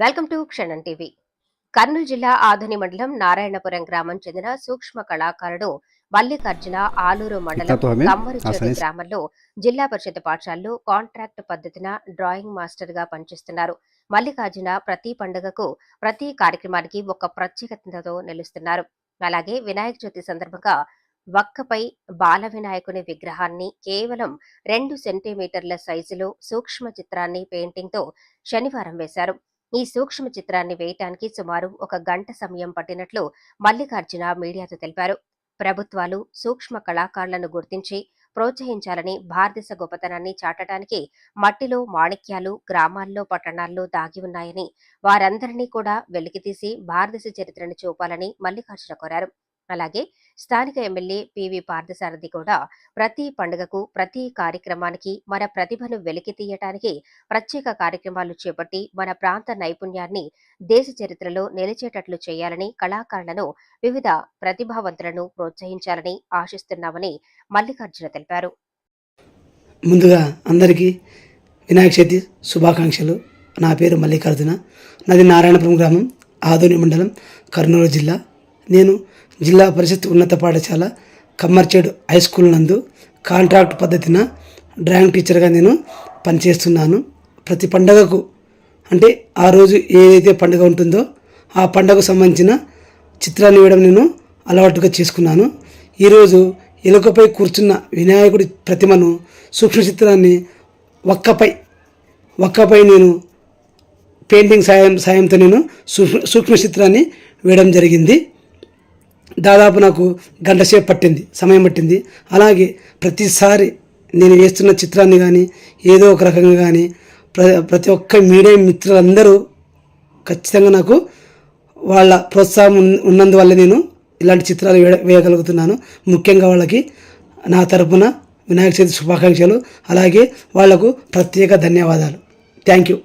Welcome to Kshanam TV. Kurnool జిల్లా ఆధుని మండలం నారాయణపురం గ్రామం చెందిన సూక్ష్మ కళాకారుడు మల్లికార్జున ఆలూరు మండలం కమ్మరిచేడు గ్రామంలో జిల్లా పరిషత్ పాఠశాలలో కాంట్రాక్ట్ పద్ధతిన డ్రాయింగ్ మాస్టర్గా పనిచేస్తున్నారు. మల్లికార్జున ప్రతి పండుగకు ప్రతి కార్యక్రమానికి ఒక ప్రత్యేకతతో నిలుస్తున్నారు. అలాగే వినాయక చవితి సందర్భంగా వక్కపై బాల వినాయకుని విగ్రహాన్ని కేవలం రెండు సెంటీమీటర్ల సైజులో సూక్ష్మ చిత్రాన్ని పెయింటింగ్తో శనివారం వేశారు. ఈ సూక్ష్మ చిత్రాన్ని వేయటానికి సుమారు ఒక గంట సమయం పట్టినట్లు మల్లికార్జున మీడియాతో తెలిపారు. ప్రభుత్వాలు సూక్ష్మ కళాకారులను గుర్తించి ప్రోత్సహించాలని భారతదేశ గొప్పతనాన్ని చాటడానికి మట్టిలో మాణిక్యాలు గ్రామాల్లో పట్టణాల్లో దాగి ఉన్నాయని వారందరినీ కూడా వెలికితీసి భారతదేశ చరిత్రను చూపాలని మల్లికార్జున కోరారు. అలాగే స్థానిక ఎమ్మెల్యే పివి పార్థసారథి కూడా ప్రతి పండుగకు ప్రతి కార్యక్రమానికి మన ప్రతిభను వెలికి తీయటానికి ప్రత్యేక కార్యక్రమాలు చేపట్టి మన ప్రాంత నైపుణ్యాన్ని దేశ చరిత్రలో నిలిచేటట్లు చేయాలని కళాకారులను వివిధ ప్రతిభావంతులను ప్రోత్సహించాలని ఆశిస్తున్నామని మల్లికార్జున తెలిపారు. ముందుగా అందరికీ వినాయక చవితి శుభాకాంక్షలు. నా పేరు మల్లికార్జున. నాది నారాయణపురం గ్రామం ఆదోని మండలం కర్నూలు జిల్లా. నేను జిల్లా పరిషత్ ఉన్నత పాఠశాల కమ్మర్చేడు హై స్కూల్ నందు కాంట్రాక్ట్ పద్ధతిన డ్రాయింగ్ టీచర్గా నేను పనిచేస్తున్నాను. ప్రతి పండగకు అంటే ఆ రోజు ఏదైతే పండుగ ఉంటుందో ఆ పండగకు సంబంధించిన చిత్రాన్ని వేయడం నేను అలవాటుగా చేసుకున్నాను. ఈరోజు ఎలుకపై కూర్చున్న వినాయకుడి ప్రతిమను సూక్ష్మ చిత్రాన్ని ఒక్కపై ఒక్కపై నేను పెయింటింగ్ సాయం సాయంతో నేను సూక్ష్మ సూక్ష్మ చిత్రాన్ని వేయడం జరిగింది. దాదాపు నాకు గంట సేపు పట్టింది సమయం పట్టింది. అలాగే ప్రతిసారి నేను వేస్తున్న చిత్రాన్ని కానీ ఏదో ఒక రకంగా కానీ ప్ర ప్రతి ఒక్క మీడియా మిత్రులందరూ ఖచ్చితంగా నాకు వాళ్ళ ప్రోత్సాహం ఉన్నందువల్ల నేను ఇలాంటి చిత్రాలు వేయ వేయగలుగుతున్నాను. ముఖ్యంగా వాళ్ళకి నా తరపున వినాయక చవితి శుభాకాంక్షలు. అలాగే వాళ్ళకు ప్రత్యేక ధన్యవాదాలు. Thank you.